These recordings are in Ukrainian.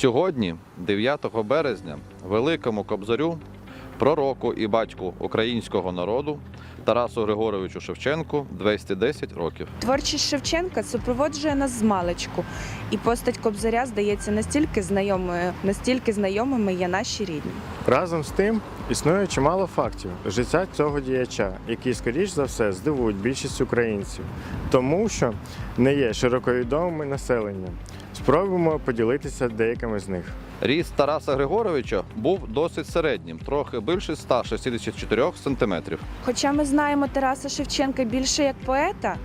Сьогодні, 9 березня, великому кобзарю, пророку і батьку українського народу Тарасу Григоровичу Шевченку 210 років. Творчість Шевченка супроводжує нас з маличку, і постать Кобзаря здається настільки знайомою, настільки знайомими є наші рідні. Разом з тим існує чимало фактів життя цього діяча, які, скоріш за все, здивують більшість українців, тому що не є широковідомими населенням. Спробуємо поділитися деякими з них. Ріст Тараса Григоровича був досить середнім, трохи більше 164 сантиметрів. Хоча ми знаємо Тараса Шевченка більше як поета,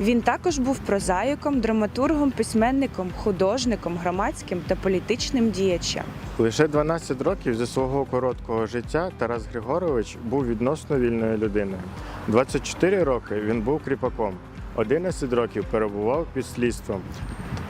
він також був прозаїком, драматургом, письменником, художником, громадським та політичним діячем. Лише 12 років зі свого короткого життя Тарас Григорович був відносно вільною людиною. 24 роки він був кріпаком, 11 років перебував під слідством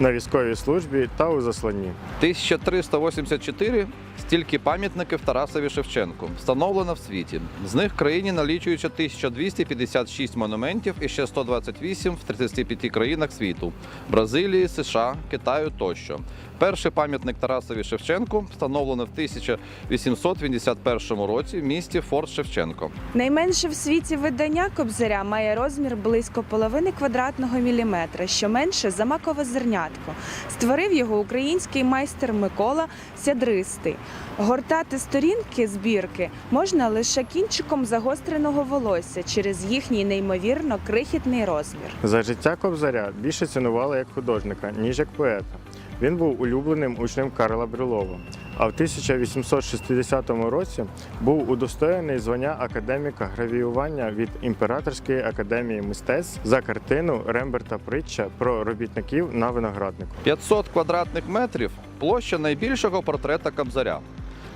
на військовій службі та у засланні. 1384 стільки пам'ятників Тарасові Шевченку встановлено в світі. З них в країні налічується 1256 монументів і ще 128 в 35 країнах світу Бразилії, США, Китаю тощо. Перший пам'ятник Тарасові Шевченку встановлено в 1881 році в місті Форт Шевченко. Найменше в світі видання Кобзаря має розмір близько половини квадратного міліметра, що менше за макове зернятко. Створив його український майстер Микола Сядристий. Гортати сторінки збірки можна лише кінчиком загостреного волосся через їхній неймовірно крихітний розмір. За життя Кобзаря більше цінували як художника, ніж як поета. Він був улюбленим учнем Карла Брюлова. А в 1860 році був удостоєний звання академіка гравіювання від Імператорської академії мистецтв за картину Ремберта Притча про робітників на винограднику. 500 квадратних метрів площа найбільшого портрета Кобзаря.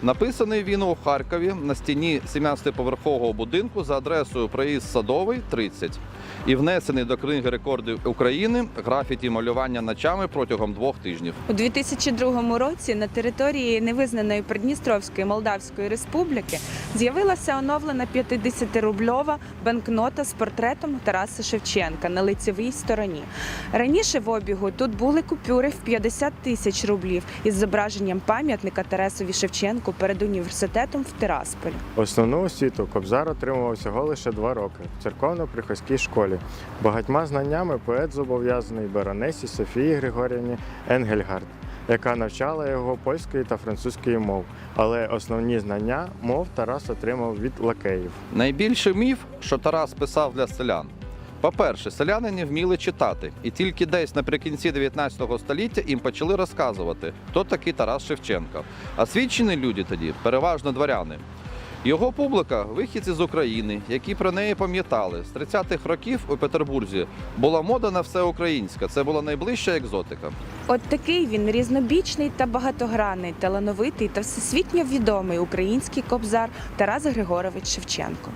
Написаний він у Харкові на стіні 17-поверхового будинку за адресою проїзд Садовий 30 і внесений до книги рекордів України графіті малювання ночами протягом двох тижнів. У 2002 році на території невизнаної Придністровської Молдавської Республіки з'явилася оновлена 50-рубльова банкнота з портретом Тараса Шевченка на лицевій стороні. Раніше в обігу тут були купюри в 50 тисяч рублів із зображенням пам'ятника Тарасові Шевченку перед університетом в Тирасполі. Основну освіту Кобзар отримував всього лише два роки в церковно-приходській школі. Багатьма знаннями поет зобов'язаний баронесі Софії Григорівні Енгельгард, яка навчала його польської та французької мов. Але основні знання мов Тарас отримав від лакеїв. Найбільший міф, що Тарас писав для селян. По-перше, селяни не вміли читати, і тільки десь наприкінці 19 століття їм почали розказувати, хто такий Тарас Шевченко. А свідчені люди тоді переважно дворяни. Його публіка вихідці з України, які про неї пам'ятали. З 30-х років у Петербурзі була мода на все українське. Це була найближча екзотика. От такий він різнобічний та багатогранний, талановитий та всесвітньо відомий український кобзар Тарас Григорович Шевченко.